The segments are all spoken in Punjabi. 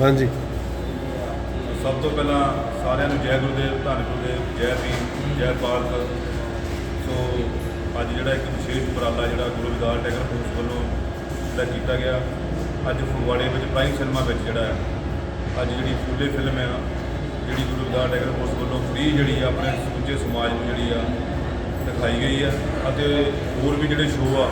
ਹਾਂਜੀ। ਸਭ ਤੋਂ ਪਹਿਲਾਂ ਸਾਰਿਆਂ ਨੂੰ ਜੈ ਗੁਰਦੇਵ, ਧੰਨ ਗੁਰਦੇਵ, ਜੈ ਭੀਮ, ਜੈ ਭਾਰਤ ਸੋ ਅੱਜ ਜਿਹੜਾ ਇੱਕ ਵਿਸ਼ੇਸ਼ ਉਪਰਾਲਾ ਜਿਹੜਾ ਗੁਰੂ ਵਿਦਾਰ ਟੈਗਰ ਫੋਰਸ ਵੱਲੋਂ ਜਿਹੜਾ ਕੀਤਾ ਗਿਆ, ਅੱਜ ਫਗਵਾੜੇ ਵਿੱਚ ਪ੍ਰਾਈਮ ਸਿਨੇਮਾ ਵਿੱਚ ਜਿਹੜਾ ਹੈ, ਅੱਜ ਜਿਹੜੀ ਫੁੱਲੇ ਫਿਲਮ ਹੈ, ਜਿਹੜੀ ਗੁਰੂ ਵਿਦਾਰ ਟੈਗਰ ਫੋਰਸ ਵੱਲੋਂ ਫ੍ਰੀ ਜਿਹੜੀ ਆ ਆਪਣੇ ਸਮੁੱਚੇ ਸਮਾਜ ਨੂੰ ਜਿਹੜੀ ਆ ਦਿਖਾਈ ਗਈ ਆ ਅਤੇ ਹੋਰ ਵੀ ਜਿਹੜੇ ਸ਼ੋਅ ਆ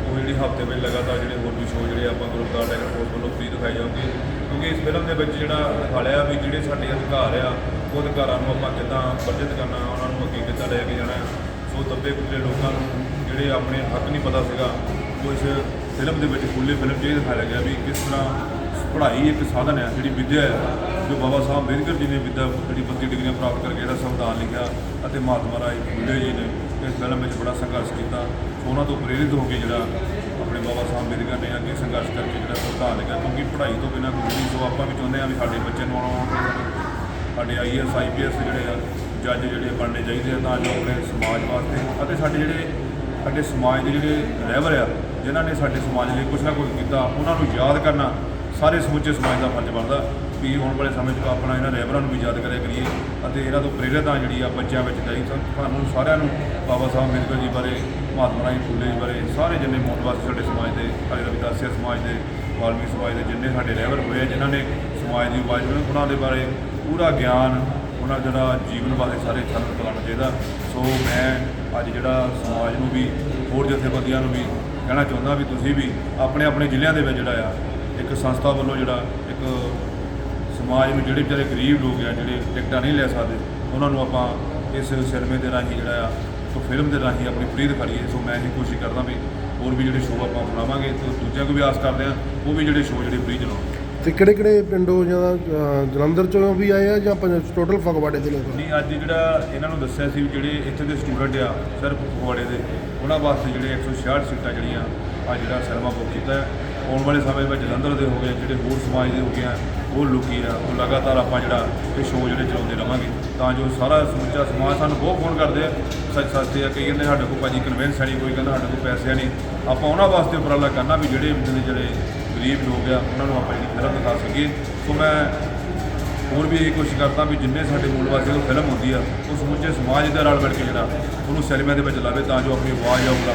ਉਹ ਜਿਹੜੀ ਹਫ਼ਤੇ ਵਿੱਚ ਲਗਾਤਾਰ ਜਿਹੜੇ ਹੋਰ ਵੀ ਸ਼ੋਅ ਜਿਹੜੇ ਆਪਾਂ ਗੁਰੂ ਵਿਦਾਰ ਟੈਗਰ ਫੋਰਸ ਵੱਲੋਂ ਫ੍ਰੀ ਦਿਖਾਏ ਜਾਣਗੇ, ਕਿਉਂਕਿ ਇਸ ਫਿਲਮ ਦੇ ਵਿੱਚ ਜਿਹੜਾ ਦਿਖਾਇਆ ਵੀ ਜਿਹੜੇ ਸਾਡੇ ਅਧਿਕਾਰ ਆ, ਉਹ ਅਧਿਕਾਰਾਂ ਨੂੰ ਆਪਾਂ ਕਿੱਦਾਂ ਵਰਜਿਤ ਕਰਨਾ, ਉਹਨਾਂ ਨੂੰ ਅੱਗੇ ਕਿੱਦਾਂ ਲੈ ਕੇ ਜਾਣਾ, ਸੋ ਦੱਬੇ ਕੁਚਲੇ ਲੋਕਾਂ ਨੂੰ ਜਿਹੜੇ ਆਪਣੇ ਹੱਕ ਨਹੀਂ ਪਤਾ ਸੀਗਾ, ਉਹ ਇਸ ਫਿਲਮ ਦੇ ਵਿੱਚ ਖੁੱਲੇ ਫਿਲਮ 'ਚ ਇਹ ਦਿਖਾਇਆ ਗਿਆ ਵੀ ਕਿਸ ਤਰ੍ਹਾਂ ਪੜ੍ਹਾਈ ਇੱਕ ਸਾਧਨ ਹੈ ਜਿਹੜੀ ਵਿਦਿਆ ਹੈ ਜੋ ਬਾਬਾ ਸਾਹਿਬ ਅੰਬੇਦਕਰ ਜੀ ਨੇ ਵਿਦਿਆ ਜਿਹੜੀ 32 ਡਿਗਰੀਆਂ ਪ੍ਰਾਪਤ ਕਰਕੇ ਜਿਹੜਾ ਸੰਵਿਧਾਨ ਲਿਖਿਆ ਅਤੇ ਮਹਾਤਮਾ ਰਾਏ ਫੂਲੇ ਜੀ ਨੇ ਇਸ ਫਿਲਮ ਵਿੱਚ ਬੜਾ ਸੰਘਰਸ਼ ਕੀਤਾ। ਸੋ ਉਹਨਾਂ ਤੋਂ ਪ੍ਰੇਰਿਤ ਹੋ ਕੇ ਜਿਹੜਾ ਆਪਣੇ ਬਾਬਾ ਸਾਹਿਬ ਅੰਬੇਦਕਰ ਨੇ ਅੱਗੇ ਸੰਘਰਸ਼ ਕਰਕੇ ਜਿਹੜਾ ਸੰਵਿਧਾਨ ਲਿਖਿਆ ਕਿਉਂਕਿ ਪੜ੍ਹਾਈ ਤੋਂ ਬਿਨਾਂ ਕੁਝ ਨਹੀਂ। ਸੋ ਆਪਾਂ ਵੀ ਚਾਹੁੰਦੇ ਹਾਂ ਵੀ ਸਾਡੇ ਬੱਚੇ ਨੂੰ ਆਉਣ ਵਾਲੇ ਸਾਡੇ ਆਈਐਸ ਆਈਪੀਐਸ ਜਿਹੜੇ ਆ, ਜੱਜ ਜਿਹੜੇ ਬਣਨੇ ਚਾਹੀਦੇ ਆ ਤਾਂ ਜੋ ਆਪਣੇ ਸਮਾਜ ਵਾਸਤੇ ਅਤੇ ਸਾਡੇ ਜਿਹੜੇ, ਸਾਡੇ ਸਮਾਜ ਦੇ ਜਿਹੜੇ ਰਹਿਬਰ ਆ, ਜਿਨ੍ਹਾਂ ਨੇ ਸਾਡੇ ਸਮਾਜ ਲਈ ਕੁਝ ਨਾ ਕੁਝ ਕੀਤਾ, ਉਹਨਾਂ ਨੂੰ ਯਾਦ ਕਰਨਾ ਸਾਰੇ ਸਮੁੱਚੇ ਸਮਾਜ ਦਾ ਫਰਜ਼ ਬਣਦਾ ਵੀ ਆਉਣ ਵਾਲੇ ਸਮੇਂ 'ਚ ਆਪਣਾ ਇਹਨਾਂ ਰਹਿਬਰਾਂ ਨੂੰ ਵੀ ਯਾਦ ਕਰਿਆ ਕਰੀਏ ਅਤੇ ਇਹਨਾਂ ਤੋਂ ਪ੍ਰੇਰਿਤ ਜਿਹੜੀ ਆ ਬੱਚਿਆਂ ਵਿੱਚ ਚਾਹੀਦੀ ਤਾਂ ਤੁਹਾਨੂੰ ਸਾਰਿਆਂ ਨੂੰ ਬਾਬਾ ਸਾਹਿਬ ਅੰਬੇਦਕਰ ਜੀ ਬਾਰੇ, ਮਹਾਤਮਾ ਰਾਏ ਫੂਲੇ ਜੀ ਬਾਰੇ, ਸਾਰੇ ਜਿੰਨੇ ਮੋਤਵਾਸੀ ਸਾਡੇ ਸਮਾਜ ਦੇ, ਸਾਡੇ ਰਵਿਦਾਸੀਆ ਸਮਾਜ ਦੇ ਵਾਲਮੀ ਸਮਾਜ ਦੇ ਜਿੰਨੇ ਸਾਡੇ ਰਹਿਬਰ ਹੋਏ ਆ, ਜਿਨ੍ਹਾਂ ਨੇ ਸਮਾਜ ਦੀ ਆਵਾਜ਼ ਨੂੰ ਉਹਨਾਂ ਦੇ ਬਾਰੇ ਪੂਰਾ ਗਿਆਨ, ਉਹਨਾਂ ਦਾ ਜਿਹੜਾ ਜੀਵਨ ਬਾਰੇ ਸਾਰੇ ਸਾਨੂੰ ਪਲਾਣਾ ਚਾਹੀਦਾ। ਸੋ ਮੈਂ ਅੱਜ ਜਿਹੜਾ ਸਮਾਜ ਨੂੰ ਵੀ, ਹੋਰ ਜਥੇਬੰਦੀਆਂ ਨੂੰ ਵੀ ਕਹਿਣਾ ਚਾਹੁੰਦਾ ਵੀ ਤੁਸੀਂ ਵੀ ਆਪਣੇ ਆਪਣੇ ਜ਼ਿਲ੍ਹਿਆਂ ਦੇ ਵਿੱਚ ਜਿਹੜਾ ਆ ਇੱਕ ਸੰਸਥਾ ਵੱਲੋਂ ਜਿਹੜਾ ਇੱਕ ਸਮਾਜ ਨੂੰ ਜਿਹੜੇ ਵਿਚਾਰੇ ਗਰੀਬ ਲੋਕ ਆ ਜਿਹੜੇ ਟਿਕਟਾਂ ਨਹੀਂ ਲੈ ਸਕਦੇ ਉਹਨਾਂ ਨੂੰ ਆਪਾਂ ਇਸ ਸਿਨੇਮੇ ਦੇ ਰਾਹੀਂ ਜਿਹੜਾ ਆ ਇੱਕ ਫਿਲਮ ਦੇ ਰਾਹੀਂ ਆਪਣੀ ਫ੍ਰੀ ਦਿਖਾਈਏ। ਸੋ ਮੈਂ ਇਹ ਕੋਸ਼ਿਸ਼ ਕਰਦਾ ਵੀ ਹੋਰ ਵੀ ਜਿਹੜੇ ਸ਼ੋਅ ਆਪਾਂ ਬਣਾਵਾਂਗੇ ਤੇ ਦੂਜਿਆਂ ਕੋ ਵੀ ਆਸ ਕਰਦੇ ਆ ਉਹ ਵੀ ਜਿਹੜੇ ਸ਼ੋਅ ਜਿਹੜੇ ਫ੍ਰੀ ਚਲਾਉਣ ਤੇ ਕਿਹੜੇ ਕਿਹੜੇ ਪਿੰਡੋਂ ਜਾਂ ਜਲੰਧਰ ਚੋਂ ਵੀ ਆਏ ਆ ਜਾਂ ਟੋਟਲ ਫਗਵਾੜੇ ਦੇ ਲੋਕ ਨਹੀਂ ਅੱਜ ਜਿਹੜਾ ਇਹਨਾਂ ਨੂੰ ਦੱਸਿਆ ਸੀ ਵੀ ਜਿਹੜੇ ਇੱਥੇ ਦੇ ਸਟੂਡੈਂਟ ਆ ਸਿਰਫ ਫਗਵਾੜੇ ਦੇ ਉਹਨਾਂ ਵਾਸਤੇ ਜਿਹੜੇ 166 ਸੀਟਾਂ ਜਿਹੜੀਆਂ ਆ ਜਿਹੜਾ ਸਿਨੇਮਾ ਬੁੱਕ ਕੀਤਾ ਹੈ। ਆਉਣ ਵਾਲੇ ਸਮੇਂ ਵਿੱਚ ਜਲੰਧਰ ਦੇ ਹੋ ਗਏ, ਜਿਹੜੇ ਹੋਰ ਸਮਾਜ ਦੇ ਹੋ ਗਏ ਆ, ਉਹ ਲੋਕੀ ਆ, ਉਹ ਲਗਾਤਾਰ ਆਪਾਂ ਜਿਹੜਾ ਇਹ ਸ਼ੋਅ ਜਿਹੜੇ ਚਲਾਉਂਦੇ ਰਵਾਂਗੇ। ਤਾਂ ਜੋ ਸਾਰਾ ਸਮੁੱਚਾ ਸਮਾਜ ਸਾਨੂੰ ਬਹੁਤ ਫੋਨ ਕਰਦੇ ਆ, ਸੱਚ ਸੱਚੇ ਆ, ਕਈ ਕਹਿੰਦੇ ਸਾਡੇ ਕੋਲ ਭਾਜੀ ਕਨਵਿੰਸ ਹੈ ਨਹੀਂ, ਕੋਈ ਕਹਿੰਦਾ ਸਾਡੇ ਕੋਲ ਪੈਸੇ ਨਹੀਂ। ਆਪਾਂ ਉਹਨਾਂ ਵਾਸਤੇ ਉਪਰਾਲਾ ਕਰਨਾ ਵੀ ਜਿਹੜੇ ਜਿਹੜੇ ਜਿਹੜੇ ਗਰੀਬ ਲੋਕ ਆ, ਉਹਨਾਂ ਨੂੰ ਆਪਾਂ ਜਿਹੜੀ ਫਿਲਮ ਦਿਖਾ ਸਕੀਏ। ਸੋ ਮੈਂ ਹੋਰ ਵੀ ਇਹ ਕੋਸ਼ਿਸ਼ ਕਰਦਾ ਵੀ ਜਿੰਨੇ ਸਾਡੇ ਮੂਲ ਵਾਸੀਆਂ ਨੂੰ ਫਿਲਮ ਹੁੰਦੀ ਆ, ਉਹ ਸਮੁੱਚੇ ਸਮਾਜ ਦੇ ਰਲ ਮਿਲ ਕੇ ਜਿਹੜਾ ਉਹਨੂੰ ਸਿਨੇਮਾ ਦੇ ਵਿੱਚ ਲਾਵੇ, ਤਾਂ ਜੋ ਆਪਣੀ ਆਵਾਜ਼ ਆ ਉਹ